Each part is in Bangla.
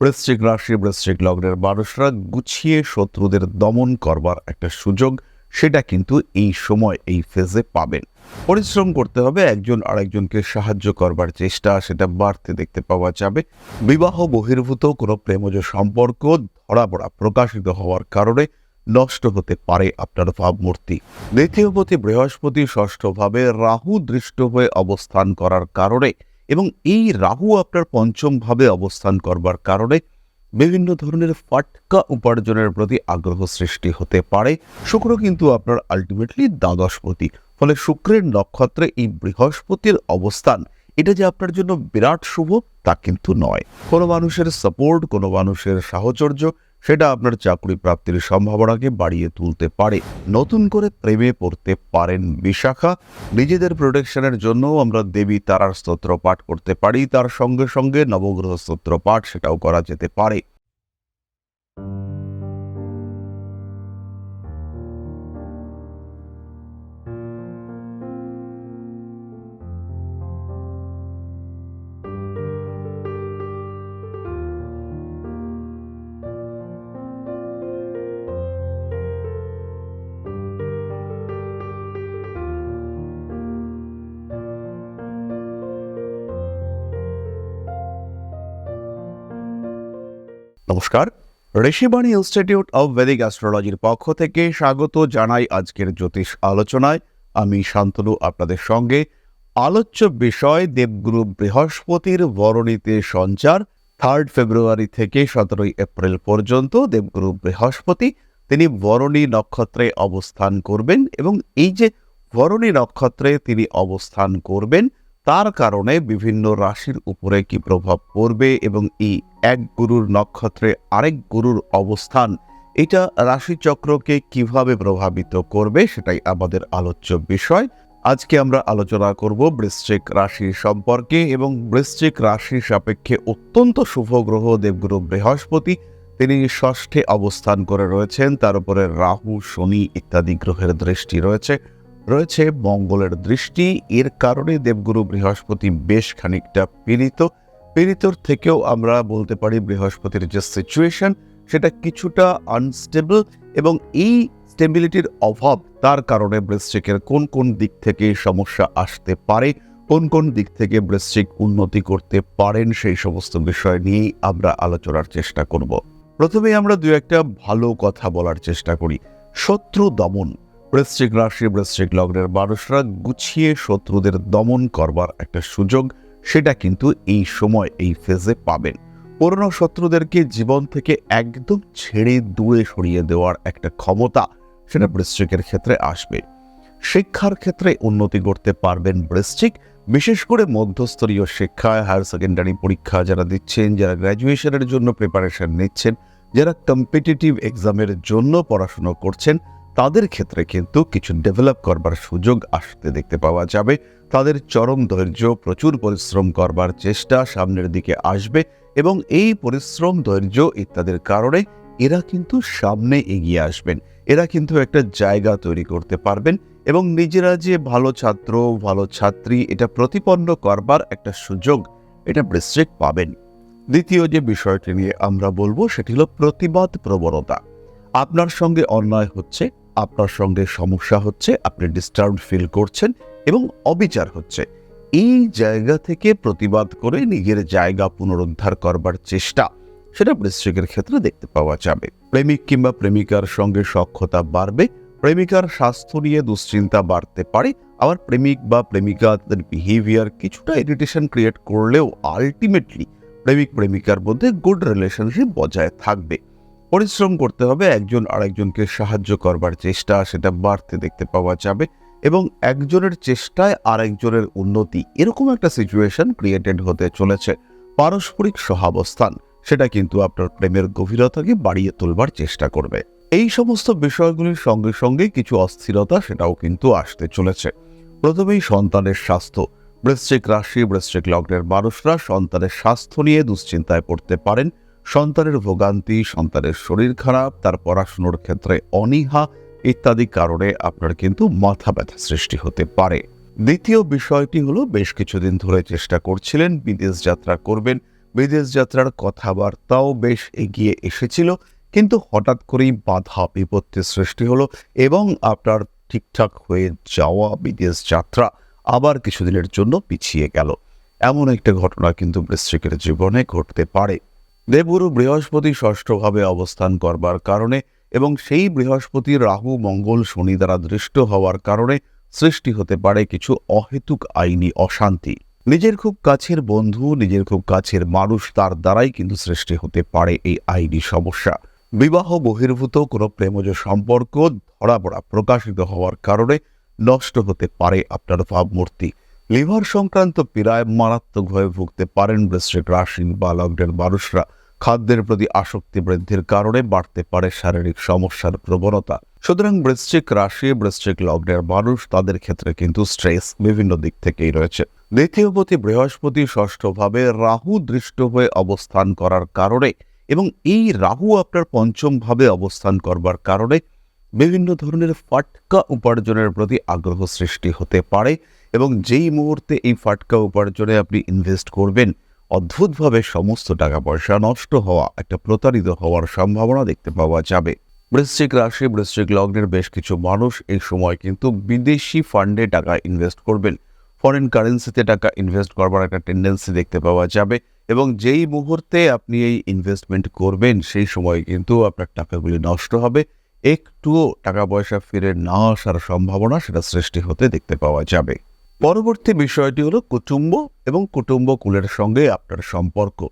বৃশ্চিক রাশি, বৃশ্চিক লগ্নের মানুষরা গুছিয়ে শত্রুদের দমন করবার একটা সুযোগ, সেটা কিন্তু এই সময়, এই ফেজে পাবেন। পরিশ্রম করতে হবে, একজন আরেকজনকে সাহায্য করবার চেষ্টা, সেটা বাড়তে দেখতে পাওয়া যাবে। বিবাহ বহির্ভূত, কোনো প্রেমজ সম্পর্ক ধরা পড়া প্রকাশিত হওয়ার কারণে নষ্ট হতে পারে আপনার ভাবমূর্তি। দ্বিতীয়পতি বৃহস্পতি ষষ্ঠভাবে রাহু দৃষ্ট হয়ে অবস্থান করার কারণে এবং এই রাহু আপনার পঞ্চম ভাবে অবস্থান করবার কারণে বিভিন্ন ধরনের ফাটকা উপার্জনের প্রতি আগ্রহ সৃষ্টি হতে পারে। শুক্র কিন্তু আপনার আলটিমেটলি দ্বাদশপতি, ফলে শুক্রের নক্ষত্রে এই বৃহস্পতির অবস্থান, এটা যে আপনার জন্য বিরাট শুভ তা কিন্তু নয়। কোনো মানুষের সাপোর্ট কোনো মানুষের সাহচর্য সেটা আপনার চাকরি প্রাপ্তির সম্ভাবনাকে বাড়িয়ে তুলতে পারে। নতুন করে প্রেমে পড়তে পারেন বিশাখা। নিজেদের প্রোটেকশনের জন্য আমরা দেবী তারার স্তোত্র পাঠ করতে পারি। তার সঙ্গে সঙ্গে নবগ্রহ স্তোত্র পাঠ সেটাও করা যেতে পারে। নমস্কার। ঋষিবাণী ইনস্টিটিউট অব ভেদিক অ্যাস্ট্রোলজির পক্ষ থেকে স্বাগত জানাই আজকের জ্যোতিষ আলোচনায়। আমি শান্তনু, আপনাদের সঙ্গে। আলোচ্য বিষয়, দেবগুরু বৃহস্পতির বরণীতে সঞ্চার থার্ড ফেব্রুয়ারি থেকে সতেরোই এপ্রিল পর্যন্ত দেবগুরু বৃহস্পতি, তিনি বরণী নক্ষত্রে অবস্থান করবেন এবং এই যে বরণী নক্ষত্রে তিনি অবস্থান করবেন তার কারণে বিভিন্ন রাশির উপরে কি প্রভাব পড়বে এবং এই এক গুরুর নক্ষত্রে আরেক গুরুর অবস্থান, এটা রাশিচক্রকে কীভাবে প্রভাবিত করবে সেটাই আমাদের আলোচ্য বিষয়। আজকে আমরা আলোচনা করব বৃশ্চিক রাশি সম্পর্কে এবং বৃশ্চিক রাশি সাপেক্ষে অত্যন্ত শুভ গ্রহ দেবগুরু বৃহস্পতি, তিনি ষষ্ঠে অবস্থান করে রয়েছেন, তার উপরে রাহু, শনি ইত্যাদি গ্রহের দৃষ্টি রয়েছে। রয়েছে মঙ্গলের দৃষ্টি। এর কারণে দেবগুরু বৃহস্পতি বেশ খানিকটা পীড়িত। পীড়িতর থেকেও আমরা বলতে পারি বৃহস্পতির যে সিচুয়েশন সেটা কিছুটা আনস্টেবল এবং এই স্টেবিলিটির অভাব, তার কারণে বৃশ্চিকের কোন কোন দিক থেকে সমস্যা আসতে পারে, কোন কোন দিক থেকে বৃশ্চিক উন্নতি করতে পারেন, সেই সমস্ত বিষয় নিয়েই আমরা আলোচনার চেষ্টা করব। প্রথমে আমরা দু একটা ভালো কথা বলার চেষ্টা করি। শত্রু দমন। বৃশ্চিক রাশি, বৃশ্চিক লগ্নের মানুষরা গুছিয়ে শত্রুদের দমন করবার একটা সুযোগ, সেটা কিন্তু এই সময়, এই ফেজে পাবেন। পুরনো শত্রুদেরকে জীবন থেকে একদম ছেড়ে দূরে সরিয়ে দেওয়ার একটা ক্ষমতা সেটা বৃশ্চিকের ক্ষেত্রে আসবে। শিক্ষার ক্ষেত্রে উন্নতি করতে পারবেন বৃশ্চিক, বিশেষ করে মধ্যস্তরীয় শিক্ষায় হায়ার সেকেন্ডারি পরীক্ষা যারা দিচ্ছেন, যারা গ্র্যাজুয়েশনের জন্য প্রিপারেশন নিচ্ছেন, যারা কম্পিটিটিভ এক্সামের জন্য পড়াশুনো করছেন তাদের ক্ষেত্রে কিন্তু কিছু ডেভেলপ করবার সুযোগ আসতে দেখতে পাওয়া যাবে। তাদের চরম ধৈর্য, প্রচুর পরিশ্রম করবার চেষ্টা সামনের দিকে আসবে এবং এই পরিশ্রম, ধৈর্য ইত্যাদির কারণে এরা কিন্তু সামনে এগিয়ে আসবেন। এরা কিন্তু একটা জায়গা তৈরি করতে পারবেন এবং নিজেরা যে ভালো ছাত্র, ভালো ছাত্রী, এটা প্রতিপন্ন করবার একটা সুযোগ এটা বৃশ্চিক পাবেন। দ্বিতীয় যে বিষয়টি নিয়ে আমরা বলব, সেটি হলো প্রতিবাদ প্রবণতা। আপনার সঙ্গে অন্যায় হচ্ছে, আপনার সঙ্গে সমস্যা হচ্ছে, আপনি ডিস্টার্ব ফিল করছেন এবং অবিচার হচ্ছে। এই জায়গা থেকে প্রতিবাদ করে নিজের জায়গা পুনরুদ্ধার করবার চেষ্টা, সেটা বৃশ্চিকের ক্ষেত্রে দেখতে পাওয়া যাবে। প্রেমিক কিংবা প্রেমিকার সঙ্গে সক্ষতা বাড়বে, প্রেমিকার স্বাস্থ্য নিয়ে দুশ্চিন্তা বাড়তে পারে, আবার প্রেমিক বা প্রেমিকা তাদের বিহেভিয়ার কিছুটা ইরিটেশন ক্রিয়েট করলেও আলটিমেটলি প্রেমিক প্রেমিকার মধ্যে গুড রিলেশনশিপ বজায় থাকবে। পরিশ্রম করতে হবে, একজন আরেকজনকে সাহায্য করবার চেষ্টা, সেটা বাড়তে দেখতে পাওয়া যাবে এবং একজনের চেষ্টায় আরেকজনের উন্নতি এরকম একটা সিচুয়েশন ক্রিয়েটেড হতে চলেছে। পারস্পরিক সহাবস্থান, সেটা কিন্তু আপনার প্রেমের গভীরতাকে বাড়িয়ে তোলবার চেষ্টা করবে। এই সমস্ত বিষয়গুলির সঙ্গে সঙ্গে কিছু অস্থিরতা সেটাও কিন্তু আসতে চলেছে। প্রথমেই সন্তানের স্বাস্থ্য। বৃশ্চিক রাশি, বৃশ্চিক লগ্নের মানুষরা সন্তানের স্বাস্থ্য নিয়ে দুশ্চিন্তায় পড়তে পারেন। সন্তানের ভোগান্তি, সন্তানের শরীর খারাপ, তার পড়াশুনোর ক্ষেত্রে অনীহা ইত্যাদি কারণে আপনার কিন্তু মাথা ব্যথা সৃষ্টি হতে পারে। দ্বিতীয় বিষয়টি হলো, বেশ কিছুদিন ধরে চেষ্টা করছিলেন, বিদেশ যাত্রা করবেন। বিদেশ যাত্রার কথাবার্তাও বেশ এগিয়ে এসেছিল, কিন্তু হঠাৎ করেই বাধা বিপত্তির সৃষ্টি হলো এবং আপনার ঠিকঠাক হয়ে যাওয়া বিদেশ যাত্রা আবার কিছুদিনের জন্য পিছিয়ে গেল। এমন একটা ঘটনা কিন্তু বৃশ্চিকের জীবনে ঘটতে পারে। দেবগুরু বৃহস্পতি ষষ্ঠভাবে অবস্থান করবার কারণে এবং সেই বৃহস্পতি রাহু, মঙ্গল, শনি দ্বারা দৃষ্ট হওয়ার কারণে সৃষ্টি হতে পারে কিছু অহেতুক আইনি অশান্তি। নিজের খুব কাছের বন্ধু, নিজের খুব কাছের মানুষ তার দ্বারাই কিন্তু সৃষ্টি হতে পারে এই আইনি সমস্যা। বিবাহ বহির্ভূত, কোনো প্রেমজ সম্পর্ক ধরা পড়া প্রকাশিত হওয়ার কারণে নষ্ট হতে পারে আপনার ভাবমূর্তি। লিভার সংক্রান্ত পীড়ায় মারাত্মকভাবে ভুগতে পারেন বৃশ্চিক রাশি বা লগ্নের মানুষরা। খাদ্যের প্রতি আসক্তি বৃদ্ধির কারণে বাড়তে পারে শারীরিক সমস্যার প্রবণতা। সুতরাং বৃশ্চিক রাশি, বৃশ্চিক লগ্নের মানুষ তাদের ক্ষেত্রে কিন্তু স্ট্রেস বিভিন্ন দিক থেকেই রয়েছে। দ্বিতীয়পতি বৃহস্পতি, ষষ্ঠভাবে রাহু দৃষ্ট হয়ে অবস্থান করার কারণে এবং এই রাহু আপনার পঞ্চম ভাবে অবস্থান করবার কারণে বিভিন্ন ধরনের ফাটকা উপার্জনের প্রতি আগ্রহ সৃষ্টি হতে পারে এবং যেই মুহূর্তে এই ফাটকা উপার্জনে আপনি ইনভেস্ট করবেন অদ্ভুতভাবে সমস্ত টাকা পয়সা নষ্ট হওয়া, একটা প্রতারিত হওয়ার সম্ভাবনা দেখতে পাওয়া যাবে। বৃশ্চিক রাশি, বৃশ্চিক লগ্নের বেশ কিছু মানুষ এই সময় কিন্তু বিদেশি ফান্ডে টাকা ইনভেস্ট করবেন। ফরেন কারেন্সিতে টাকা ইনভেস্ট করবার একটা টেন্ডেন্সি দেখতে পাওয়া যাবে এবং যেই মুহূর্তে আপনি এই ইনভেস্টমেন্ট করবেন, সেই সময় কিন্তু আপনার টাকাগুলি নষ্ট হবে। একটুও টাকা পয়সা ফিরে না আসার সম্ভাবনা সেটা সৃষ্টি হতে দেখতে পাওয়া যাবে। পরবর্তী বিষয়টি হলো কুটুম্ব এবং কুটুম্ব কুলের সঙ্গে আপনার সম্পর্ক।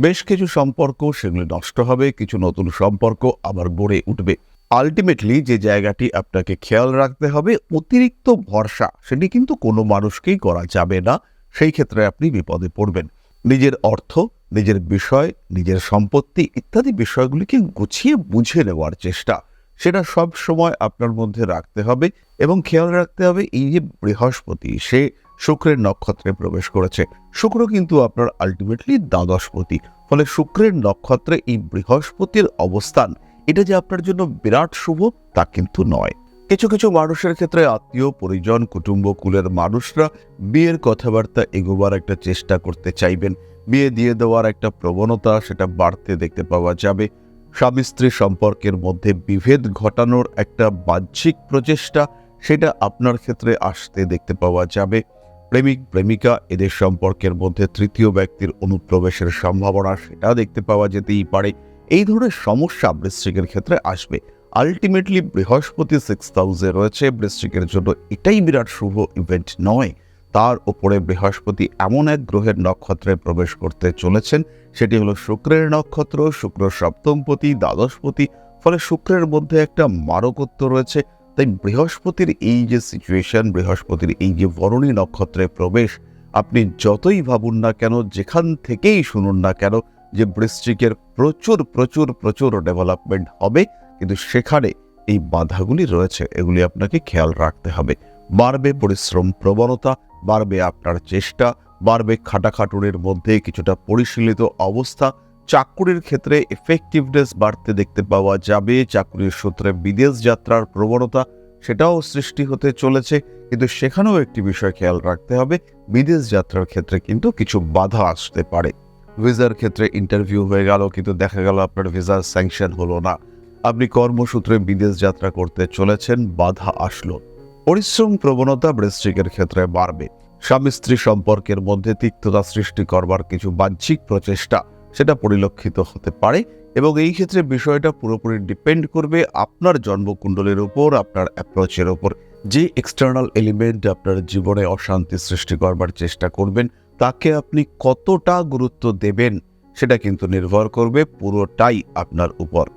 বেশ কিছু সম্পর্ক সেগুলি নষ্ট হবে, কিছু নতুন সম্পর্ক আবার গড়ে উঠবে। আলটিমেটলি যে জায়গাটি আপনাকে খেয়াল রাখতে হবে, অতিরিক্ত ভরসা সেটি কিন্তু কোনো মানুষকেই করা যাবে না। সেই ক্ষেত্রে আপনি বিপদে পড়বেন। নিজের অর্থ, নিজের বিষয়, নিজের সম্পত্তি ইত্যাদি বিষয়গুলিকে গুছিয়ে বুঝে নেওয়ার চেষ্টা। সেটা সব সময় আপনার মধ্যে রাখতে হবে এবং খেয়াল রাখতে হবে এই যে বৃহস্পতি, সে শুক্রের নক্ষত্রে প্রবেশ করেছে। শুক্র কিন্তু আপনার আলটিমেটলি দ্বাদশপতি, ফলে শুক্রের নক্ষত্রে এই বৃহস্পতির অবস্থান, এটা যে আপনার জন্য বিরাট শুভ, তা কিন্তু নয়। কিছু কিছু মানুষের ক্ষেত্রে আত্মীয়, পরিজন, কুটুম্ব, কুলের মানুষরা বিয়ের কথাবার্তা এগোবার একটা চেষ্টা করতে চাইবেন। বিয়ে দিয়ে দেওয়ার একটা প্রবণতা, সেটা বাড়তে দেখতে পাওয়া যাবে। স্বামী স্ত্রী সম্পর্কের মধ্যে বিভেদ ঘটানোর একটা বাহ্যিক প্রচেষ্টা সেটা আপনার ক্ষেত্রে আসতে দেখতে পাওয়া যাবে। প্রেমিক, প্রেমিকা এদের সম্পর্কের মধ্যে তৃতীয় ব্যক্তির অনুপ্রবেশের সম্ভাবনা সেটা দেখতে পাওয়া যেতেই পারে। এই ধরনের সমস্যা বৃশ্চিকের ক্ষেত্রে আসবে। আলটিমেটলি বৃহস্পতি সিক্স হাউসে রয়েছে। বৃশ্চিকের জন্য এটাই বিরাট শুভ ইভেন্ট নয়। তার উপরে বৃহস্পতি এমন এক গ্রহের নক্ষত্রে প্রবেশ করতে চলেছেন। সেটি হলো শুক্রের নক্ষত্র, শুক্র সপ্তমপতি, দ্বাদশপতি, ফলে শুক্রের মধ্যে একটা মারকত্ব রয়েছে। তাই বৃহস্পতির এই যে সিচুয়েশন বৃহস্পতির এই যে বরণী নক্ষত্রে প্রবেশ, আপনি যতই ভাবুন না কেন, যেখান থেকেই শুনুন না কেন, যে বৃশ্চিকের প্রচুর প্রচুর প্রচুর ডেভেলপমেন্ট হবে, কিন্তু সেখানে এই বাধাগুলি রয়েছে। এগুলি আপনাকে খেয়াল রাখতে হবে। বাড়বে পরিশ্রম প্রবণতা, বাড়বে আপনার চেষ্টা, বাড়বে খাটাখাটুনের মধ্যে কিছুটা পরিশীলিত অবস্থা। চাকুরির ক্ষেত্রে এফেক্টিভনেস বাড়তে দেখতে পাওয়া যাবে। চাকুরির সূত্রে বিদেশ যাত্রার প্রবণতা সেটাও সৃষ্টি হতে চলেছে। কিন্তু সেখানেও একটি বিষয় খেয়াল রাখতে হবে, বিদেশ যাত্রার ক্ষেত্রে কিন্তু কিছু বাধা আসতে পারে। ভিসার ক্ষেত্রে ইন্টারভিউ হয়ে গেল, কিন্তু দেখা গেল আপনার ভিসার স্যাংশন হলো না। আপনি কর্মসূত্রে বিদেশ যাত্রা করতে চলেছেন, বাধা আসলো। পরিশ্রম প্রবণতা বৃশ্চিকের ক্ষেত্রে বাড়বে। স্বামী স্ত্রী সম্পর্কের মধ্যে তিক্ততা সৃষ্টি করবার কিছু বাহ্যিক প্রচেষ্টা সেটা পরিলক্ষিত হতে পারে এবং এই ক্ষেত্রে বিষয়টা পুরোপুরি ডিপেন্ড করবে আপনার জন্মকুণ্ডলের উপর, আপনার অ্যাপ্রোচের উপর। যে এক্সটার্নাল এলিমেন্ট আপনার জীবনে অশান্তি সৃষ্টি করবার চেষ্টা করবেন, তাকে আপনি কতটা গুরুত্ব দেবেন সেটা কিন্তু নির্ভর করবে পুরোটাই আপনার উপর।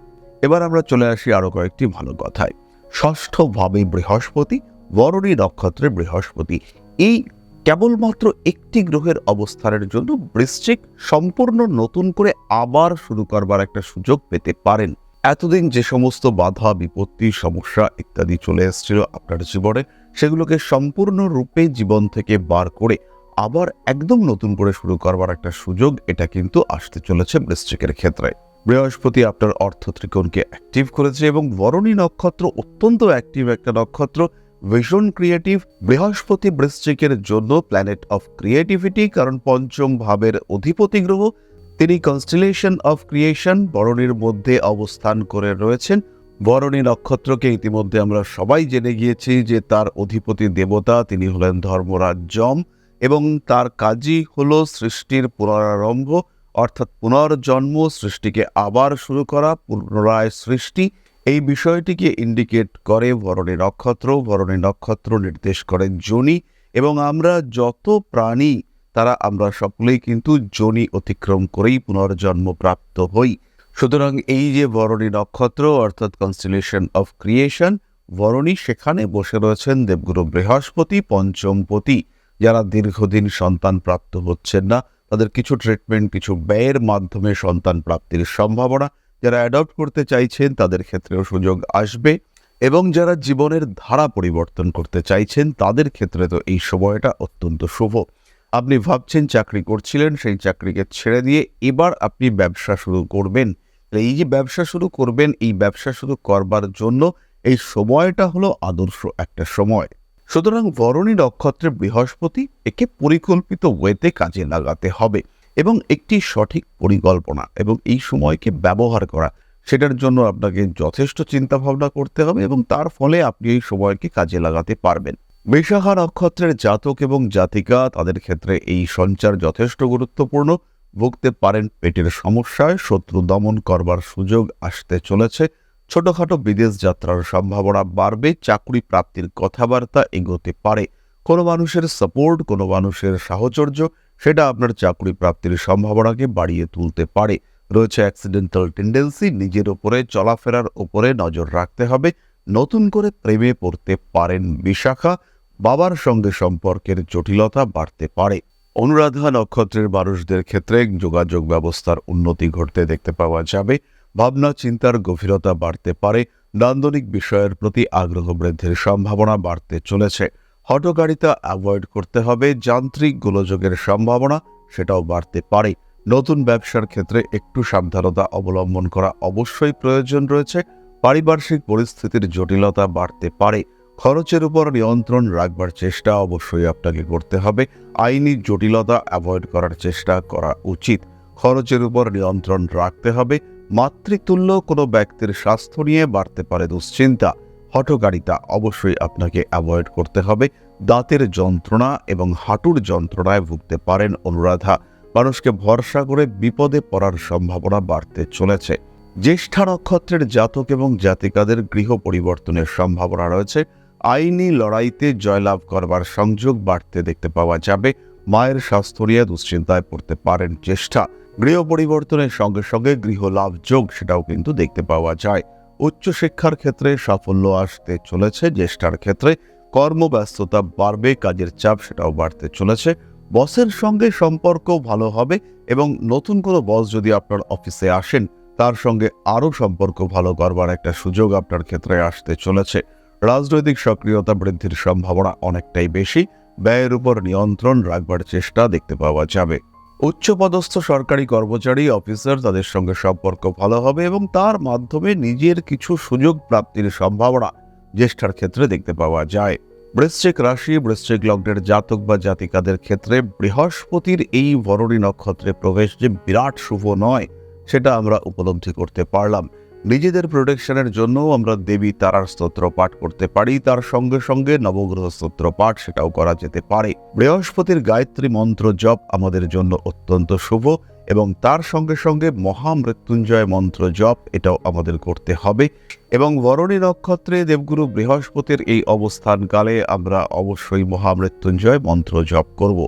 এবার আমরা চলে আসি আরও কয়েকটি ভালো কথায়। ষষ্ঠভাবে বৃহস্পতি বরণী নক্ষত্রে বৃহস্পতি। এই কেবলমাত্র একটি গ্রহের অবস্থানের জন্য বৃশ্চিক সম্পূর্ণ নতুন করে আবার শুরু করবার একটা সুযোগ পেতে পারেন। এতদিন যে সমস্ত বাধা, বিপত্তি, সমস্যা ইত্যাদি চলে এসেছিল আপনার জীবনে, সেগুলোকে সম্পূর্ণ রূপে জীবন থেকে বার করে আবার একদম নতুন করে শুরু করবার একটা সুযোগ এটা কিন্তু আসতে চলেছে বৃশ্চিকের ক্ষেত্রে। বৃহস্পতি আপনার অর্থ ত্রিকোণকে অ্যাক্টিভ করেছে এবং বরণী নক্ষত্র অত্যন্ত অ্যাক্টিভ একটা নক্ষত্র। ভীষণ ক্রিয়েটিভ বৃহস্পতি বৃশ্চিকের জন্য প্ল্যানেট অফ ক্রিয়েটিভিটি কারণ পঞ্চম ভাবের অধিপতি গ্রহ, তিনি কনস্টিলেশন অফ ক্রিয়েশন বরণীর মধ্যে অবস্থান করে রয়েছেন। বরণী নক্ষত্রকে ইতিমধ্যে আমরা সবাই জেনে গিয়েছি যে তার অধিপতি দেবতা, তিনি হলেন ধর্মরাজ যম এবং তার কাজই হল সৃষ্টির পুনরারম্ভ, অর্থাৎ পুনর্জন্ম, সৃষ্টিকে আবার শুরু করা, পুনরায় সৃষ্টি এই বিষয়টিকে ইন্ডিকেট করে ভরণী নক্ষত্র ভরণী নক্ষত্র নির্দেশ করে যোনি এবং আমরা যত প্রাণী, তারা আমরা সকলেই কিন্তু যোনি অতিক্রম করেই পুনর্জন্ম প্রাপ্ত হই। সুতরাং এই যে বরণী নক্ষত্র, অর্থাৎ কনস্টিলেশন অফ ক্রিয়েশন বরণী সেখানে বসে রয়েছেন দেবগুরু বৃহস্পতি পঞ্চমপতি যারা দীর্ঘদিন সন্তান প্রাপ্ত হচ্ছেন না। তাদের কিছু ট্রিটমেন্ট কিছু ব্যয়ের মাধ্যমে সন্তান প্রাপ্তির সম্ভাবনা যারা অ্যাডপ্ট করতে চাইছেন, তাদের ক্ষেত্রেও সুযোগ আসবে এবং যারা জীবনের ধারা পরিবর্তন করতে চাইছেন, তাদের ক্ষেত্রে তো এই সময়টা অত্যন্ত শুভ। আপনি ভাবছেন চাকরি করছিলেন, সেই চাকরিকে ছেড়ে দিয়ে এবার আপনি ব্যবসা শুরু করবেন। এই যে ব্যবসা শুরু করবেন, এই ব্যবসা শুরু করবার জন্য এই সময়টা হলো আদর্শ একটা সময়। সুতরাং বরণী নক্ষত্রে বৃহস্পতি একে পরিকল্পিত ওয়েতে কাজে লাগাতে হবে। এবং একটি সঠিক পরিকল্পনা এবং এই সময়কে ব্যবহার করা, সেটার জন্য আপনাকে যথেষ্ট চিন্তা ভাবনা করতে হবে এবং তার ফলে আপনি এই সময়কে কাজে লাগাতে পারবেন। বিশাখা নক্ষত্রের জাতক এবং জাতিকা, তাদের ক্ষেত্রে এই সঞ্চার যথেষ্ট গুরুত্বপূর্ণ। ভুগতে পারেন পেটের সমস্যায়, শত্রু দমন করবার সুযোগ আসতে চলেছে। ছোটখাটো বিদেশ যাত্রার সম্ভাবনা বাড়বে, চাকরি প্রাপ্তির কথাবার্তা এগোতে পারে। কোনো মানুষের সাপোর্ট কোনো মানুষের সাহচর্য সেটা আপনার চাকরি প্রাপ্তির সম্ভাবনাকে বাড়িয়ে তুলতে পারে। রয়েছে অ্যাক্সিডেন্টাল টেন্ডেন্সি নিজের ওপরে, চলাফেরার ওপরে নজর রাখতে হবে। নতুন করে প্রেমে পড়তে পারেন বিশাখা, বাবার সঙ্গে সম্পর্কের জটিলতা বাড়তে পারে। অনুরাধা নক্ষত্রের মানুষদের ক্ষেত্রে যোগাযোগ ব্যবস্থার উন্নতি ঘটতে দেখতে পাওয়া যাবে। ভাবনা, চিন্তার গভীরতা বাড়তে পারে। নান্দনিক বিষয়ের প্রতি আগ্রহ বৃদ্ধির সম্ভাবনা বাড়তে চলেছে। হটগাড়িতা অ্যাভয়েড করতে হবে। যান্ত্রিক গোলযোগের সম্ভাবনা সেটাও বাড়তে পারে। নতুন ব্যবসার ক্ষেত্রে একটু সাবধানতা অবলম্বন করা অবশ্যই প্রয়োজন রয়েছে। পারিপার্শ্বিক পরিস্থিতির জটিলতা বাড়তে পারে। খরচের উপর নিয়ন্ত্রণ রাখবার চেষ্টা অবশ্যই আপনাকে করতে হবে। আইনি জটিলতা অ্যাভয়েড করার চেষ্টা করা উচিত। খরচের উপর নিয়ন্ত্রণ রাখতে হবে। মাতৃতুল্য কোনো ব্যক্তির স্বাস্থ্য নিয়ে বাড়তে পারে দুশ্চিন্তা। হঠকারিতা অবশ্যই আপনাকে অ্যাভয়েড করতে হবে। দাঁতের যন্ত্রণা এবং হাঁটুর যন্ত্রণায় ভুগতে পারেন অনুরাধা। মানুষকে ভরসা করে বিপদে পড়ার সম্ভাবনা বাড়তে চলেছে। জ্যেষ্ঠা নক্ষত্রের জাতক এবং জাতিকাদের গৃহ পরিবর্তনের সম্ভাবনা রয়েছে। আইনি লড়াইতে জয়লাভ করবার সংযোগ বাড়তে দেখতে পাওয়া যাবে। মায়ের স্বাস্থ্য নিয়ে দুশ্চিন্তায় পড়তে পারেন জ্যেষ্ঠা। গৃহ পরিবর্তনের সঙ্গে সঙ্গে গৃহ লাভ যোগ সেটাও কিন্তু দেখতে পাওয়া যায়। উচ্চশিক্ষার ক্ষেত্রে সাফল্য আসতে চলেছে, জ্যেষ্ঠার ক্ষেত্রে কর্মব্যস্ততা বাড়বে, কাজের চাপ সেটাও বাড়তে চলেছে। বসের সঙ্গে সম্পর্ক ভালো হবে এবং নতুন কোনো বস যদি আপনার অফিসে আসেন, তার সঙ্গে আরও সম্পর্ক ভালো করবার একটা সুযোগ আপনার ক্ষেত্রে আসতে চলেছে। রাজনৈতিক সক্রিয়তা বৃদ্ধির সম্ভাবনা অনেকটাই বেশি, ব্যয়ের উপর নিয়ন্ত্রণ রাখবার চেষ্টা দেখতে পাওয়া যাবে। উচ্চপদস্থ সরকারি কর্মচারী, অফিসার তাদের সঙ্গে সম্পর্ক ভালো হবে এবং তার মাধ্যমে নিজের কিছু সুযোগ প্রাপ্তির সম্ভাবনা জ্যেষ্ঠার ক্ষেত্রে দেখতে পাওয়া যায়। বৃশ্চিক রাশি, বৃশ্চিক লগ্নের জাতক বা জাতিকাদের ক্ষেত্রে বৃহস্পতির এই বরণী নক্ষত্রে প্রবেশ যে বিরাট শুভ নয়, সেটা আমরা উপলব্ধি করতে পারলাম। নিজেদের প্রোটেকশনের জন্য আমরা দেবী তারার স্তোত্র পাঠ করতে পারি। তার সঙ্গে সঙ্গে নবগ্রহ স্তোত্র পাঠ সেটাও করা যেতে পারে। বৃহস্পতির গায়ত্রী মন্ত্র জপ আমাদের জন্য অত্যন্ত শুভ এবং তার সঙ্গে সঙ্গে মহামৃত্যুঞ্জয় মন্ত্র জপ এটাও আমাদের করতে হবে এবং বরণী নক্ষত্রে দেবগুরু বৃহস্পতির এই অবস্থানকালে আমরা অবশ্যই মহামৃত্যুঞ্জয় মন্ত্র জপ করব।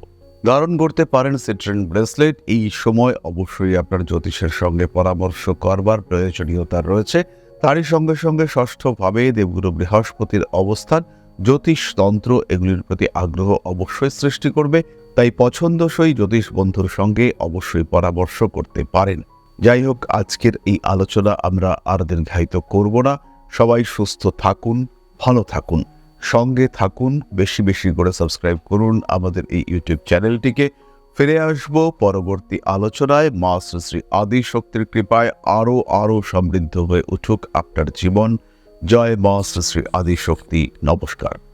ধারণ করতে পারেন সিট্রেন ব্রেসলেট এই সময় অবশ্যই আপনার জ্যোতিষের সঙ্গে পরামর্শ করবার প্রয়োজনীয়তা রয়েছে। তারই সঙ্গে সঙ্গে ষষ্ঠভাবে দেবগুরু বৃহস্পতির অবস্থান জ্যোতিষতন্ত্র এগুলির প্রতি আগ্রহ অবশ্যই সৃষ্টি করবে। তাই পছন্দসই জ্যোতিষ বন্ধুর সঙ্গে অবশ্যই পরামর্শ করতে পারেন। যাই হোক, আজকের এই আলোচনা আমরা আর দীর্ঘায়িত করব না। সবাই সুস্থ থাকুন, ভালো থাকুন। সঙ্গে থাকুন, বেশি বেশি করে সাবস্ক্রাইব করুন আমাদের এই ইউটিউব চ্যানেলটিকে। ফিরে আসব পরবর্তী আলোচনায়। মা শ্রী শ্রী আদি শক্তির কৃপায় আরও আরও সমৃদ্ধ হয়ে উঠুক আপনার জীবন। জয় মা শ্রী শ্রী আদি শক্তি। নমস্কার।